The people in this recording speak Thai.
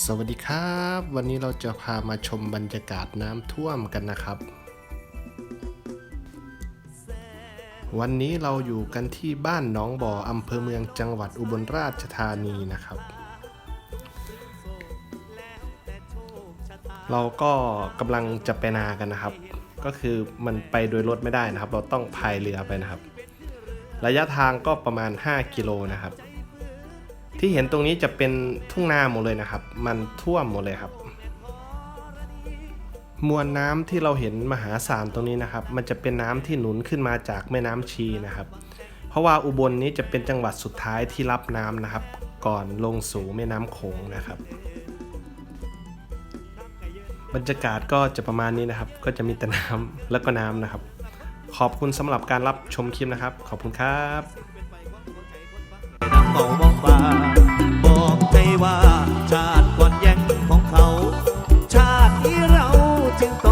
สวันนี้เราจะพามาชมบรรยากาศน้ำท่วมกันนะครับ วันนี้เราอยู่กันที่บ้านหนองบ่ออำเภอเมืองจังหวัดอุบลราชธานีนะครับ เราก็กำลังจะไปนากันนะครับ ก็คือมันไปโดยรถไม่ได้นะครับ เราต้องพายเรือไปนะครับ ระยะทางก็ประมาณ 5 กิโลนะครับ ที่เห็นตรงนี้จะเป็นทุ่งนาหมดเลยนะครับ มันท่วมหมดเลยครับ มวลน้ำที่เราเห็นมหาศาลตรงนี้นะครับ มันจะเป็นน้ำที่หนุนขึ้นมาจากแม่น้ำชีนะครับ เพราะว่าอุบลนี้จะเป็นจังหวัดสุดท้ายที่รับน้ำนะครับ ก่อนลงสู่แม่น้ำโขงนะครับ บรรยากาศก็จะประมาณนี้นะครับ ก็จะมีแต่น้ำแล้วก็น้ำนะครับ ขอบคุณสำหรับการรับชมคลิปนะครับ ขอบคุณครับน้ำเมาบ่ฟ้า เราจึงต้อง